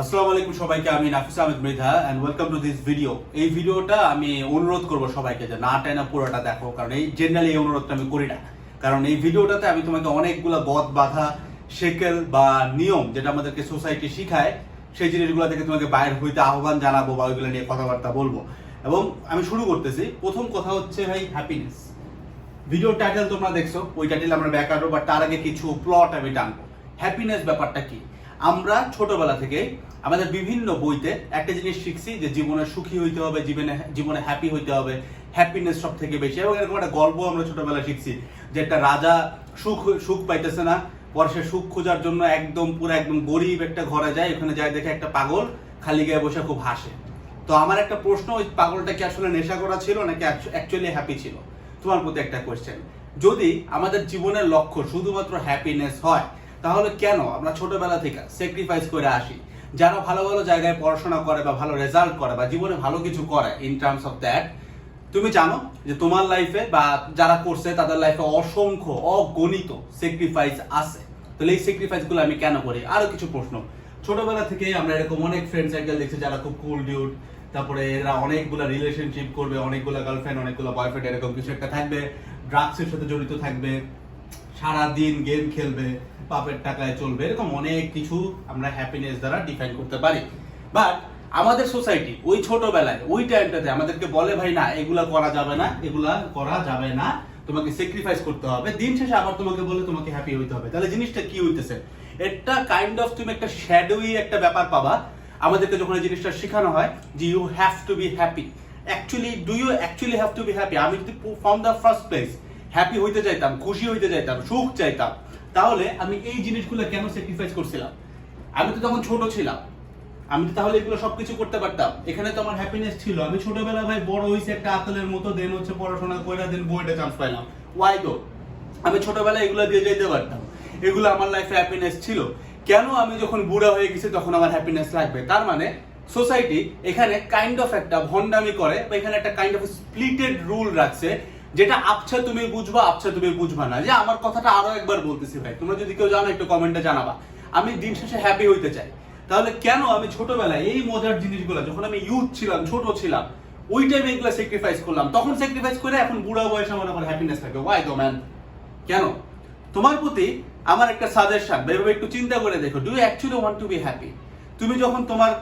আসসালামু আলাইকুম সবাইকে, আমি Nafis Ahmed Mridha and welcome to this video এই ভিডিওটা আমি অনুরোধ করব সবাইকে যে না টাইনা পুরোটা দেখো, কারণ এই জেনারেলি এই অনুরোধটা আমি করি না। কারণ এই ভিডিওটাতে আমি তোমাকে অনেকগুলো গদ বাধা শেকেল বা নিয়ম যেটা আমাদেরকে সোসাইটি শিখায়, সেই জিনিসগুলো থেকে তোমাকে বাইরে হইতে আহ্বান জানাব বা ওইগুলো নিয়ে কথাবার্তা বলব। এবং আমি শুরু করতেছি। প্রথম কথা হচ্ছে ভাই হ্যাপিনেস ভিডিও টাইটেল তোমরা দেখছ, ওই টাইটেল আমরা ব্যাক আসব বাট তার আগে কিছু প্লট আমি টানবো। হ্যাপিনেস ব্যাপারটা কি? আমরা ছোটবেলা থেকে আমাদের বিভিন্ন বইতে একটা জিনিস শিখছি যে জীবনে সুখী হইতে হবে, জীবনে জীবনে হ্যাপি হইতে হবে হ্যাপিনেস সব থেকে বেশি। এবং এরকম একটা গল্প আমরা ছোটবেলায় শিখছি যে একটা রাজা সুখ সুখ পাইতেছে না, পরে সে সুখ খোঁজার জন্য একদম পুরো একদম গরিব একটা ঘরে যায়, ওখানে যায় দেখে একটা পাগল খালি গায়ে বসে খুব হাসে। তো আমার একটা প্রশ্ন, ওই পাগলটা কি আসলে নেশা করা ছিল নাকি অ্যাকচুয়ালি হ্যাপি ছিল? তোমার প্রতি একটা কোয়েশ্চেন যদি আমাদের জীবনের লক্ষ্য শুধুমাত্র হ্যাপিনেস হয় তাহলে কেন আমরা ছোটবেলা থেকে স্যাক্রিফাইস করে আসি? যারা ভালো ভালো জায়গায় পড়াশোনা করে বা ভালো রেজাল্ট করে বা জীবনে ভালো কিছু করে ইন টার্মস অফ দ্যাট তুমি জানো যে তোমার লাইফে বা যারা করছে তাদের লাইফে অসংখ্য অগণিত স্যাক্রিফাইস আছে। তাহলে এই স্যাক্রিফাইসগুলো আমি কেন করি? আরও কিছু প্রশ্ন। ছোটবেলা থেকে আমরা এরকম অনেক ফ্রেন্ড সার্কেল দেখছি যারা খুব কুল ডিউড তারপরে এরা অনেকগুলা রিলেশনশিপ করবে, অনেকগুলা গার্লফ্রেন্ড অনেকগুলা বয়ফ্রেন্ড এরকম কিছু একটা থাকবে ড্রাগসের সাথে জড়িত থাকবে। সারা দিন গেম খেলবে, পাপের টাকায় চলবে, এরকম অনেক কিছু আমরা হ্যাপিনেস দ্বারা ডিফাইন করতে পারি। বাট আমাদের সোসাইটি ওই ছোটবেলায়, ওই টাইমটাতে আমাদেরকে বলে, ভাই, না, এগুলা করা যাবে না, এগুলা করা যাবে না। তোমাকে স্যাক্রিফাইস করতে হবে। দিন শেষে আবার তোমাকে বলে তোমাকে হ্যাপি হইতে হবে। তাহলে জিনিসটা কি হইতেছে? এটা কাইন্ড অফ তুমি একটা শ্যাডোই একটা ব্যাপার পাবা। আমাদেরকে যখন এই জিনিসটা শেখানো হয় যে you have to be happy actually do you actually have to be happy আমি যদি from the first place happy হইতে চাইতাম খুশি হইতে চাইতাম সুখ চাইতাম। তাহলে আমি এই জিনিসগুলো কেন স্যাক্রিফাইস করছিলাম? আমি তো তখন ছোট ছিলাম। আমি তো তাহলে এগুলো সবকিছু করতে পারতাম। এখানে তো আমার হ্যাপিনেস ছিল। আমি ছোটবেলা ভাই বড় হয়েছে একটা আতলের মতো দেন হচ্ছে পড়াশোনা করে দেন বইটা চান্স পাইলাম। ওয়াই তো আমি ছোটবেলায় এগুলো দিয়ে যেতে পারতাম। এগুলো আমার লাইফে হ্যাপিনেস ছিল। কেন আমি যখন বুড়া হয়ে গেছি তখন আমার হ্যাপিনেস লাগবে? তার মানে সোসাইটি এখানে কাইন্ড অফ একটা ভন্ডামি করে বা এখানে একটা কাইন্ড অফ স্প্লিটেড রুল রাখছে যেটা আচ্ছা তুমি বুঝবা আচ্ছা তুমি বুঝবা না। যে আমার কথাটা আরও একবার বলতেছি ভাই। তোমরা যদি কেউ জানো, একটু কমেন্টে জানাবা। আমি দিন শেষে হ্যাপি হইতে চাই। তাহলে কেন আমি ছোটবেলায় এই মজার জিনিসগুলো, যখন আমি ইউথ ছিলাম, ছোট ছিলাম, ওই টাইমে এগুলো স্যাক্রিফাইস করলাম, তখন স্যাক্রিফাইস করে এখন বুড়া বয়সে আমার আমার হ্যাপিনেস থাকে। ওয়াই তো ম্যান কেন? তোমার প্রতি আমার একটা সাজেশন এভাবে একটু চিন্তা করে দেখো। Do you actually want to be happy তুমি যখন তোমার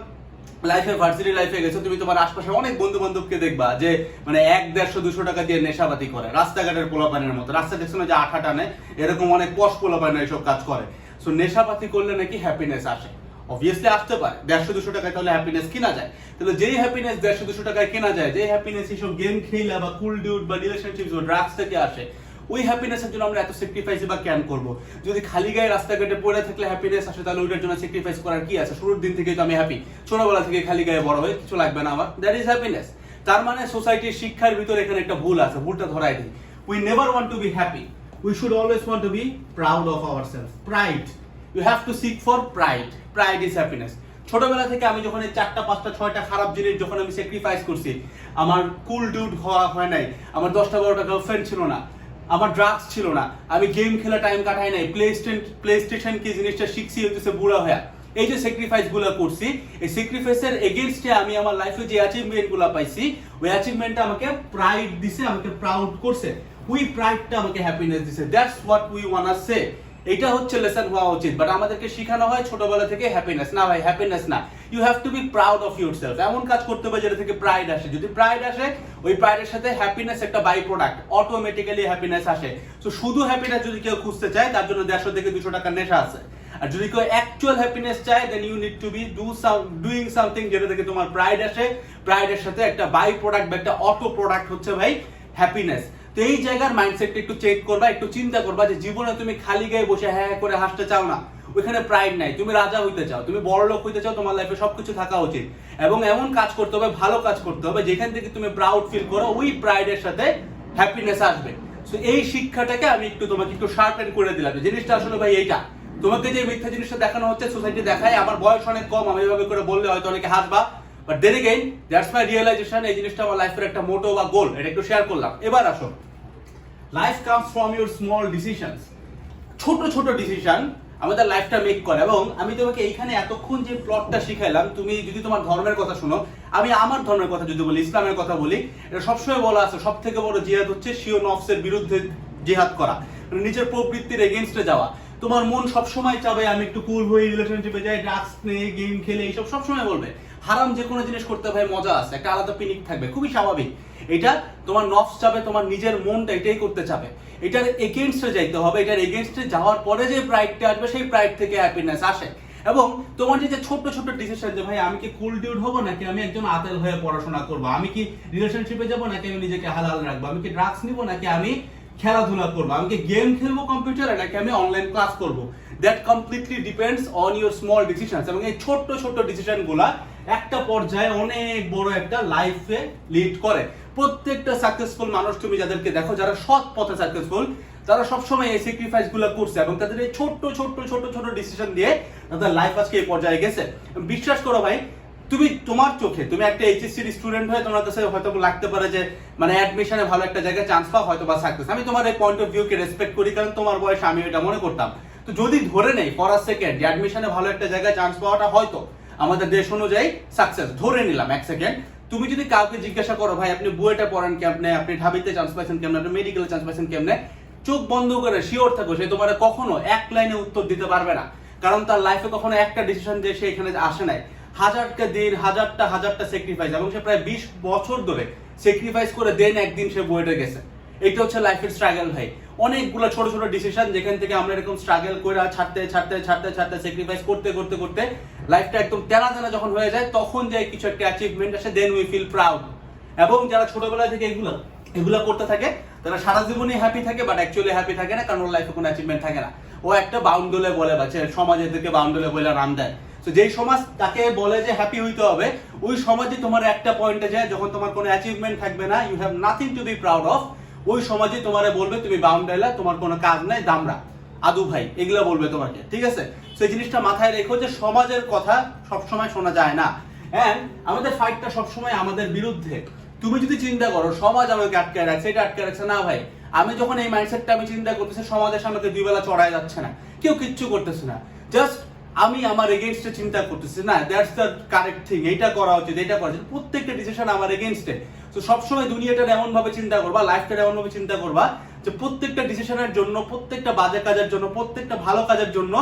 লাইফে ভার্সিটি লাইফে গেছো, তুমি তোমার আশপাশে অনেক বন্ধু বান্ধবকে দেখবা যে মানে এক দেড়শো, দুশো টাকা দিয়ে নেশাবাতি করে, রাস্তাঘাটের পোলাপানের মতো। রাস্তা দেখছ না যে আঠা টানে এরকম অনেক পশ পোলাপান এইসব কাজ করে। সো নেশাপাতি করলে নাকি হ্যাপিনেস আসে। অবভিয়াসলি আসতে পারে। দেড়শো, দুশো টাকায় তাহলে হ্যাপিনেস কিনা যায়? তাহলে যেই হ্যাপিনেস দেড়শো, দুশো টাকায় কেনা যায়, যেই হ্যাপিনেস এইসব গেম খেলা বা কুল ডিউড বা রিলেশনশিপ ড্রাগস থেকে আসে ওই হ্যাপিনেসের জন্য আমরা এত স্যাক্রিফাইস বা ক্যান করব। যদি খালি গায়ে রাস্তাঘাটে পড়ে থাকলে হ্যাপিনেস আসে, তাহলে ওইটার জন্য স্যাক্রিফাইস করার কি আছে? শুরুর দিন থেকেই তো আমি হ্যাপি ছোটবেলা থেকে খালি গায়ে বড় হয়ে কিছু লাগবে না আমার। দ্যাট ইজ হ্যাপিনেস তার মানে সোসাইটির শিক্ষার ভিতরে এখানে একটা ভুল আছে, ভুলটা ধরাই দিই। We never want to be happy we should always want to be proud of our self pride you have to seek for pride pride is happiness ছোটবেলা থেকে আমি যখন এই চারটা, পাঁচটা, ছয়টা খারাপ জিনিস যখন আমি স্যাক্রিফাইস করছি, আমার কুল ডিউড হওয়া হয় নাই। আমার দশটা, বারোটা গার্লফ্রেন্ড ছিল না। আমার ড্রাগস ছিল না। আমি গেম খেলা টাইম কাটাই নাই। প্লে স্টেশন কি জিনিসটা শিখছি হইতেছে বুড়া হয়ে এই যে স্যাক্রিফাইসগুলো করছি, এই স্যাক্রিফাইসের এগেনস্টে আমি আমার লাইফে যে অ্যাচিভমেন্টগুলো পাইছি, ওই অ্যাচিভমেন্টটা আমাকে প্রাইড দিছে, আমাকে প্রাউড করছে। ওই প্রাইডটা আমাকে হ্যাপিনেস দিছে। That's what we want say এটা হচ্ছে লেসন হওয়া উচিত বাট আমাদেরকে শেখানো হয় ছোটবেলা থেকে হ্যাপিনেস না ভাই হ্যাপিনেস না। You have to be proud of your self এমন কাজ করতে হবে যেটা থেকে প্রাইড আসে। যদি প্রাইড আসে, ওই প্রাইডের সাথে হ্যাপিনেস একটা বাই প্রোডাক্ট অটোমেটিক্যালি হ্যাপিনেস আসে। তো শুধু হ্যাপিনেস যদি কেউ খুঁজতে চায়, তার জন্য দেড়শো থেকে দুশো টাকার নেশা আছে। আর যদি কেউ অ্যাকচুয়াল হ্যাপিনেস চায় then you need to be do doing something যেটা থেকে তোমার প্রাইড আসে। প্রাইডের সাথে একটা বাই প্রোডাক্ট বা একটা অটো প্রোডাক্ট হচ্ছে ভাই হ্যাপিনেস তো এই জায়গার মাইন্ডসেটটা একটু চেক করবা, একটু চিন্তা করবা যে জীবনে তুমি খালি গায়ে বসে হ্যাঁ হ্যাঁ করে হাসতে চাও না। ওইখানে প্রাইড নাই। তুমি রাজা হইতে চাও, তুমি বড় লোক হইতে চাও, তোমার লাইফে সবকিছু থাকা উচিত। এবং এমন কাজ করতে হবে, ভালো কাজ করতে হবে, যেখান থেকে তুমি প্রাউড ফিল করো, ওই প্রাইডের সাথে হ্যাপিনেস আসবে। তো এই শিক্ষাটাকে আমি একটু তোমাকে একটু শার্পেন করে দিলাম। জিনিসটা আসলে ভাই এইটা, তোমাকে যে মিথ্যা জিনিসটা দেখানো হচ্ছে সোসাইটি দেখায়, আমার বয়স অনেক কম, আমি এভাবে করে বললে হয়তো অনেকে হাসবা। But then again that's my realisation এই জিনিসটা আমার লাইফের একটা মোটো বা গোল এটা একটু শেয়ার করলাম। এবার আসো। Life comes from your small decisions ছোট ছোট ডিসিশন আমাদের লাইফটা মেক করে। এবং আমি তোমাকে এইখানে এতক্ষণ যে প্লটটা শিখাইলাম, তুমি যদি তোমার ধর্মের কথা শুনো, আমি আমার ধর্মের কথা যদি বলি, ইসলামের কথা বলি, এটা সবসময় বলা আছে সব থেকে বড় জিহাদ হচ্ছে শিও নফসের বিরুদ্ধে জিহাদ করা। মানে নিজের প্রবৃত্তির এগেনস্টে যাওয়া। তোমার মন সবসময় চাবে, আমি একটু কুল হয়ে রিলেশনশিপে যাই ড্রাগস নিয়ে গেম খেলে, এইসব সবসময় বলবে। হারাম যে কোনো জিনিস করতে ভাই মজা আছে, একটা আলাদা পিনিক থাকবে, খুবই স্বাভাবিক। এটা তোমার নফস চাবে তোমার নিজের মনটা এটাই করতে চাবে এটার এগেনস্টে যাইতে হবে, এটার এগেনস্টে যাওয়ার পরে যে প্রাইডটা আসবে, সেই প্রাইড থেকে হ্যাপিনেস আসে। এবং তোমার যে যে ছোট ছোট ডিসিশন যে, ভাই, আমি কি কুল ডিউড হব নাকি আমি একজন আতেল হয়ে পড়াশোনা করব? আমি কি রিলেশনশিপে যাব নাকি আমি নিজেকে হালাল রাখব? আমি কি ড্রাগস নিবো নাকি আমি খেলাধুলা করব? আমি কি গেম খেলব কম্পিউটারে নাকি আমি অনলাইন ক্লাস করব? That completely depends on your small decision এবং এই ছোট্ট ছোট্ট ডিসিশনগুলা একটা পর্যায়ে অনেক বড় একটা লাইফে লিড করে। প্রত্যেকটা সাকসেসফুল মানুষ তুমি যাদেরকে দেখো, যারা সৎ পথে সাকসেসফুল তারা সবসময় এই স্যাক্রিফাইসগুলো করছে এবং তাদের এই ছোট্ট ছোট্ট ছোট ছোট ডিসিশন দিয়ে তাদের লাইফ আজকে এই পর্যায়ে গেছে। বিশ্বাস করো ভাই, তুমি তোমার চোখে, তুমি একটা এইচএসসির স্টুডেন্ট হয়ে তোমার কাছে হয়তো লাগতে পারে যে মানে অ্যাডমিশনে ভালো একটা জায়গায় চান্স পাও, হয়তো বা সাকসেস আমি তোমার এই পয়েন্ট অফ ভিউ কে রেসপেক্ট করি, কারণ তোমার বয়সে আমি এটা মনে করতাম। তো যদি ধরে নেই ফর আ সেকেন্ড অ্যাডমিশনে ভালো একটা জায়গায় চান্স পাওয়াটা হয়তো আমাদের দেশ অনুযায়ী সাকসেস ধরে নিলাম এক সেকেন্ড তুমি যদি কাউকে জিজ্ঞাসা করো, ভাই, আপনি বুয়েটা পড়েন কেমনে? আপনি ঢাবিতে চান্স পাইছেন কেমনে? আপনি মেডিকেলে চান্স পাইছেন কেমনে? চোখ বন্ধ করে শিওর থাকো, সে তোমার কখনো এক লাইনে উত্তর দিতে পারবে না। কারণ তার লাইফে কখনো একটা ডিসিশন দিয়ে সে এখানে আসে নাই। হাজারটা দিন, হাজারটা হাজারটা স্যাক্রিফাইস এবং সে প্রায় বিশ বছর ধরে স্যাক্রিফাইস করে দেন একদিন সে বুয়েটে গেছে। এটা হচ্ছে লাইফের স্ট্রাগল ভাই। অনেকগুলো ছোট ছোট ডিসিশন যেখান থেকে আমরা এরকম স্ট্রাগল করে ছাড়তে ছাড়তে ছাড়তে ছাড়তে স্যাক্রিফাইস করতে করতে করতে লাইফটা একদম তেনা তেনা যখন হয়ে যায়, তখন যে কিছু একটা অ্যাচিভমেন্ট আসে দেন উই ফিল প্রাউড এবং যারা ছোটবেলা থেকে এগুলো এগুলো করতে থাকে, তারা সারা জীবনই হ্যাপি থাকে বাট অ্যাকচুয়ালি হ্যাপি থাকে না, কারণ ওর লাইফে কোনো অ্যাচিভমেন্ট থাকে না। ও একটা বাউন্ডলে বলে বা সমাজ এদেরকে বাউন্ডলে বলে নাম দেয়। তো যেই সমাজ তাকে বলে যে হ্যাপি হইতে হবে, ওই সমাজে তোমার একটা পয়েন্টে যায়, যখন তোমার কোনো অ্যাচিভমেন্ট থাকবে না you have nothing to be proud of ওই সমাজে তোমারে বলবে, তুমি বাউন্ডাইলা তোমার কোনো কাজ নাই দামরা আদু ভাই, এগুলো বলবে তোমাকে, ঠিক আছে? সেই জিনিসটা মাথায় রেখো যে সমাজের কথা সবসময় শোনা যায় না। হ্যাঁ আমাদের ফাইটটা সবসময় আমাদের বিরুদ্ধে। তুমি যদি চিন্তা করো, সমাজ আমাকে আটকে রাখছে, এটা আটকে রাখছে, না ভাই। আমি যখন এই মাইন্ডসেটটা আমি চিন্তা করতেছি, সমাজের সামনে দুই বেলা চড়াই যাচ্ছে না। কেউ কিচ্ছু করতেছে না। জাস্ট আমি আমার এগেনস্টে চিন্তা করতেছি, না দ্যাটস দ্য কারেক্ট থিং এইটা করা উচিত এটা করা উচিত। প্রত্যেকটা ডিসিশন আমার এগেনস্টে তো সবসময় দুনিয়াটার এমন ভাবে চিন্তা করবা লাইফটা এমন ভাবে চিন্তা করবা, যে প্রত্যেকটা ডিসিশনের জন্য, প্রত্যেকটা বাজে কাজের জন্য, প্রত্যেকটা ভালো কাজের জন্য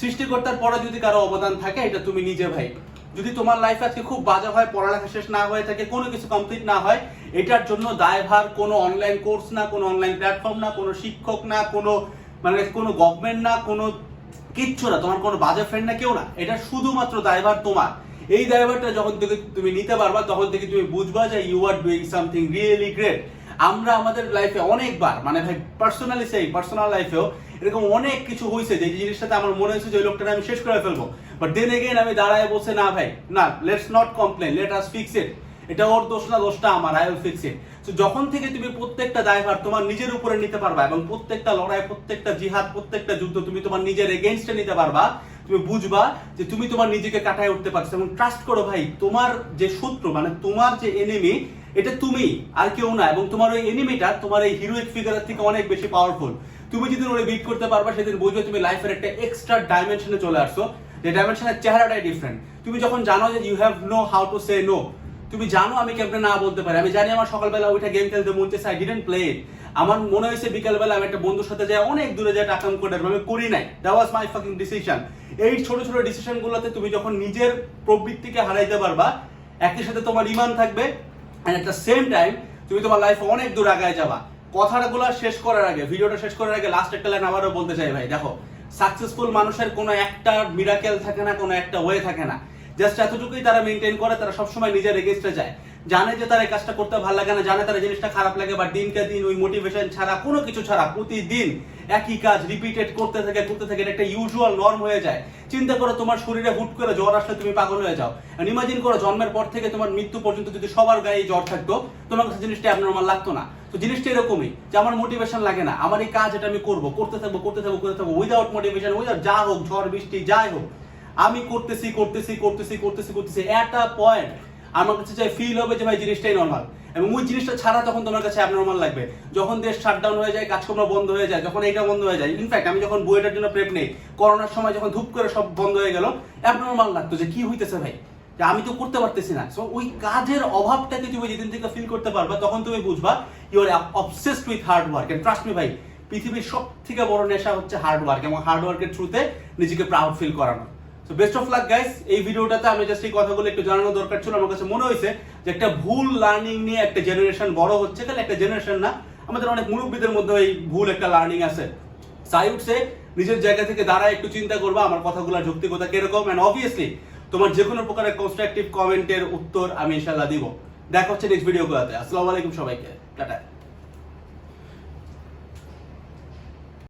সৃষ্টিকর্তার পরে যদি কারও অবদান থাকে, এটা তুমি নিজে ভাই। যদি তোমার লাইফ আজকে খুব বাজে হয়, পড়ালেখা শেষ না হয়ে থাকে, কোনো কিছু কমপ্লিট না হয়, এটার জন্য দায়ভার কোনো অনলাইন কোর্স না, কোনো অনলাইন প্ল্যাটফর্ম না, কোনো শিক্ষক না, কোনো মানে কোনো গভর্নমেন্ট না, কোনো কিচ্ছু না, তোমার কোনো বাজে ফ্রেন্ড না, কেউ না। এটা শুধুমাত্র দায়ভার তোমার। এই দায়ভারটা যখন থেকে তুমি নিতে পারবা, তখন থেকে তুমি বুঝবা যে you are doing something really great আমরা আমাদের লাইফে অনেকবার মানে ভাই পার্সোনালি সেই পার্সোনাল লাইফেও এরকম অনেক কিছু হয়েছে যে জিনিসটাতে আমার মনে হয়েছে যে ওই লোকটা আমি শেষ করে ফেলব। বাট দেন এগেন আমি দাঁড়ায় বসে, না ভাই, না let's not complain let us fix it এটা ওর দোষ না, দোষটা আমার আই উইল ফিক্স ইট তো যখন থেকে তুমি প্রত্যেকটা দায়ভার তোমার নিজের উপরে নিতে পারবা এবং প্রত্যেকটা লড়াই, প্রত্যেকটা জিহাদ, প্রত্যেকটা যুদ্ধ তুমি তোমার নিজের এগেনস্টে নিতে পারবা, তুমি বুঝবা যে তুমি তোমার নিজেকে কাটায় উঠতে পারছ এবং ট্রাস্ট করো ভাই, তোমার যে শত্রু মানে তোমার যে এনিমি এটা তুমি, আর কেউ না এবং তোমার ওই এনিমিটা তোমার এই হিরোইক ফিগারের থেকে অনেক বেশি পাওয়ারফুল তুমি যদি ওরে বিট করতে পারবা, সেদিন বুঝবে তুমি লাইফের একটা এক্সট্রা ডাইমেনশনে চলে আসছো। যে ডাইমেনশনের চেহারাটাই ডিফারেন্ট তুমি যখন জানো যে you have know how to say no তুমি জানো আমি কেমনে না বলতে পারি। আমি জানি আমার সকালবেলা ওইটা গেম খেলতে মন চাইছে আই ডিডেন্ট প্লে ইট আমার মনে হয়েছে বিকালবেলা আমি একটা বন্ধুর সাথে যাই, অনেক দূরে যাই টাকা করে আমি করি নাই। That was my fucking decision এই ছোট ছোট ডিসিশন গুলোতে তুমি যখন নিজের প্রবৃত্তিকে হারাইতে পারবা, একই সাথে তোমার ইমান থাকবে। And at the same time তুমি তোমার লাইফে অনেক দূর আগায় যাবা। কথাগুলো শেষ করার আগে ভিডিওটা শেষ করার আগে লাস্ট একটা লাইন আবারও বলতে চাই ভাই। দেখো সাকসেসফুল মানুষের কোনো একটা মিরাকেল থাকে না, কোনো একটা ওয়ে থাকে না। জাস্ট এতটুকুই তারা মেনটেন করে, তারা সবসময় নিজের এগেনস্টে যায়। জানে যে তারা এই কাজটা করতে ভালো লাগে না, জানে তারা জিনিসটা খারাপ লাগে, বা দিনকে দিন ওই মোটিভেশন ছাড়া, কোনো কিছু ছাড়া, প্রতিদিন একই কাজ রিপিটেড করতে থাকে করতে থাকে, এটা একটা ইউজুয়াল নর্ম হয়ে যায়। চিন্তা করো তোমার শরীরে হুট করে জ্বর আসলে তুমি পাগল হয়ে যাও। ইমাজিন করো জন্মের পর থেকে তোমার মৃত্যু পর্যন্ত যদি সবার গায়ে জ্বর থাকতো, তোমার কাছে জিনিসটা অ্যাবনর্মাল লাগতো না। তো জিনিসটা এরকমই যে আমার মোটিভেশন লাগে না, আমার এই কাজ এটা আমি করব, করতে থাকব করতে থাকব করতে থাকব উইদাউট মোটিভেশন উইদাউট যা হোক, ঝড়, বৃষ্টি, যাই হোক। আমি করতেছি করতেছি করতেছি করতেছি করতেছি। একটা পয়েন্ট আমার কাছে চাই ফিল হবে যে ভাই জিনিসটাই নর্মাল এবং ওই জিনিসটা ছাড়া তখন তোমার কাছে অ্যাবনর্মাল লাগবে। যখন দেশ শাটডাউন হয়ে যায়, কাজকর্ম বন্ধ হয়ে যায়, যখন এইটা বন্ধ হয়ে যায় ইনফ্যাক্ট আমি যখন বইটার জন্য প্রেপ নেই, করোনার সময় যখন ধূপ করে সব বন্ধ হয়ে গেল অ্যাবনর্মাল লাগতো যে কি হইতেছে ভাই? যে আমি তো করতে পারতেছি না। সো ওই কাজের অভাবটাকে তুমি যেদিন থেকে ফিল করতে পারবা, তখন তুমি বুঝবা you are obsessed with hard work and trust me ভাই, পৃথিবীর সব থেকে বড় নেশা হচ্ছে হার্ড ওয়ার্ক এবং হার্ড ওয়ার্কের থ্রুতে নিজেকে প্রাউড ফিল করানো। So best of luck guys এই ভিডিওটাতে আমি জাস্ট এই কথাগুলো একটু জানানো দরকার ছিল। আমার কাছে মনে হয়েছে যে একটা ভুল লার্নিং নিয়ে একটা জেনারেশন বড় হচ্ছে। তাহলে একটা জেনারেশন না, আমাদের অনেক মুরব্বীদের মধ্যে এই ভুল একটা লার্নিং আছে। সাই উঠছে নিজের জায়গা থেকে দাঁড়ায় একটু চিন্তা করবা, আমার কথাগুলোর যৌক্তিকতা কীরকম? এন্ড অবভিয়াসলি তোমার যে কোনো প্রকারের কনস্ট্রাকটিভ কমেন্টের উত্তর আমি ইনশাল্লাহ দিব। দেখা হচ্ছে নেক্সট ভিডিওগুলোতে আসসালামু আলাইকুম সবাইকে। টাটা।